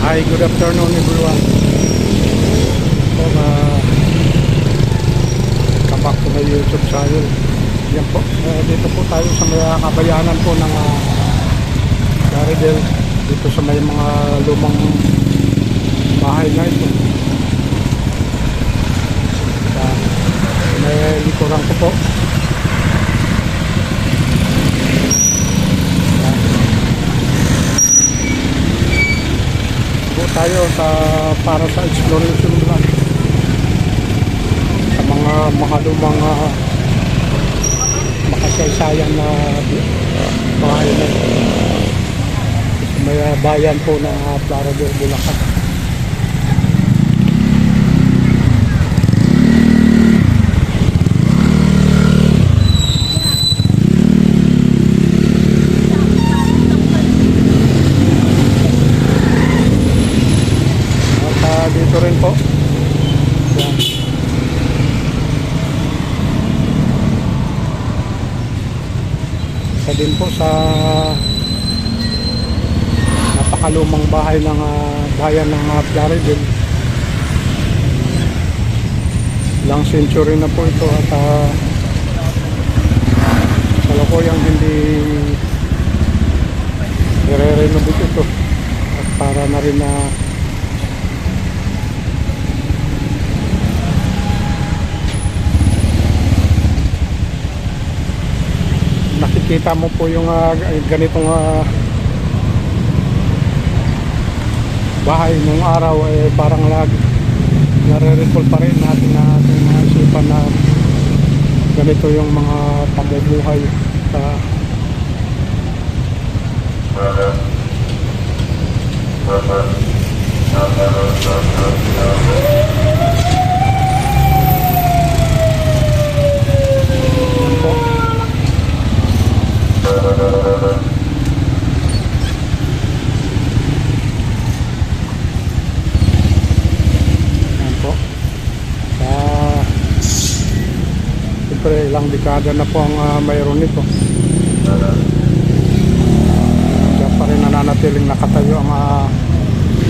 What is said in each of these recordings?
Hi, good afternoon everyone. So, uh, come back to my YouTube channel. Yan po, uh, dito po tayo sa may uh, kabayanan po ng uh, Daridel. Dito sa may mga lumang bahay na ito. Sa may likuran ko po. Tayo sa para sa exploration lang sa mga mahalumang uh, makasaysayan na bahay na. Sa may uh, bayan po ng uh, Plarador, Bulacan at uh, dito rin po yan isa din po sa napakalumang bahay ng ah, bayan ng uh, Plaridel ilang century na po ito at uh, kalukuyang hindi nire-renovate ito. At para na rin na nakikita mo po yung ah, ganitong ah, bahay nung araw eh parang lag nare-recall pa rin natin na ating mga isipan na ganito yung mga pamumuhay sa yan ilang dekada na po ang ah, mayroon nito. Kaya pa rin nananatiling nakatayo ang ah,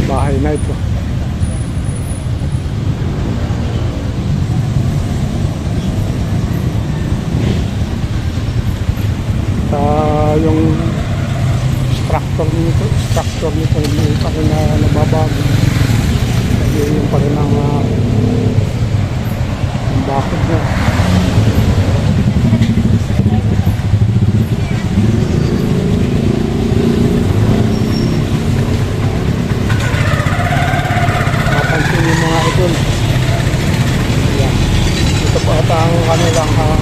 bahay na ito. Sa yung structure nito, structure nito hindi pa rin na nababago. Kasi yung pa rin ang ang bakit niya. Napansin yung mga idol. Yan. Ito po ata ang kanilang uh,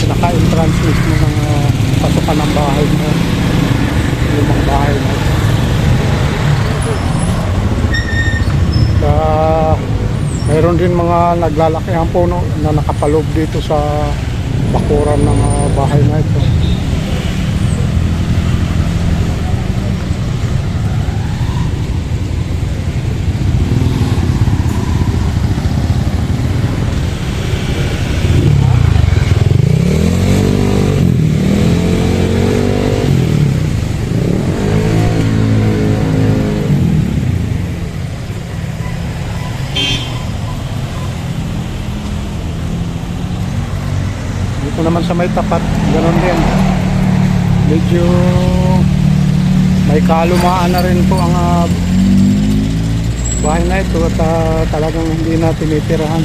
pinaka-entrance mismo ng uh, pasukan ng bahay mo. Yung mga bahay mo. Kaya mayroon din mga naglalakihang puno na nakapaloob dito sa bakuran ng uh, bahay na ito. Dito naman sa may tapat, ganun din. Medyo may kalumaan na rin po ang ah, bahay na ito at ah, talagang hindi na tinitirahan.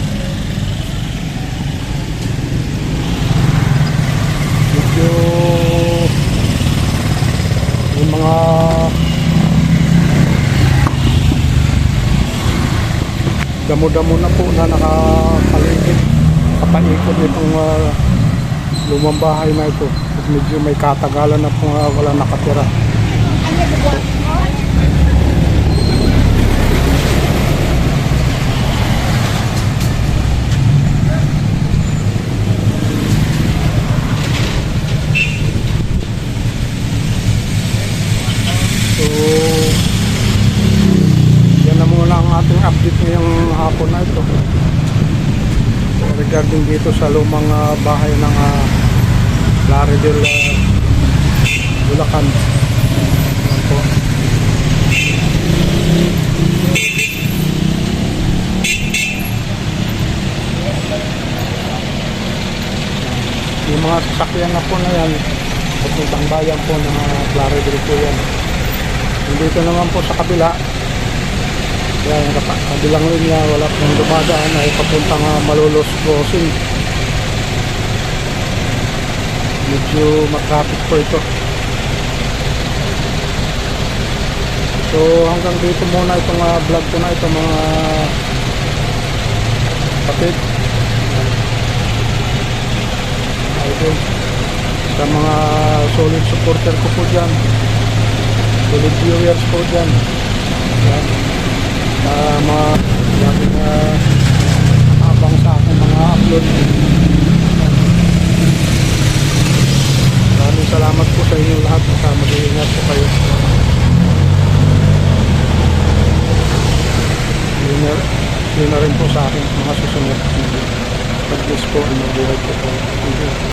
Medyo yung mga damo-damo na po na nakapaligid kapaikot itong ah, lumang bahay na ito. At medyo may katagalan na po nga wala nakatira. So yan na muna ang ating update ngayong hapon na ito regarding dito sa lumang uh, bahay ng ah, uh, Laredel uh, Bulacan po. yung mga sasakyan na po na yan at bayan po ng ah, uh, Laredel po yan dito naman po sa kabila yan, kabilang linya, wala pong dumadaan ay papuntang uh, Malolos Crossing. Medyo matraffic po ito. So hanggang dito muna itong uh, vlog ko na ito mga kapit. Sa mga solid supporter ko po dyan. Solid viewers po dyan. Yan. Sa mga laging uh, abang sa aking mga upload. Maraming salamat po sa inyo lahat. Sa mag-iingat po kayo. Yun na, yun rin po sa akin mga susunod. Pag-bless po ang mabuhay po. You.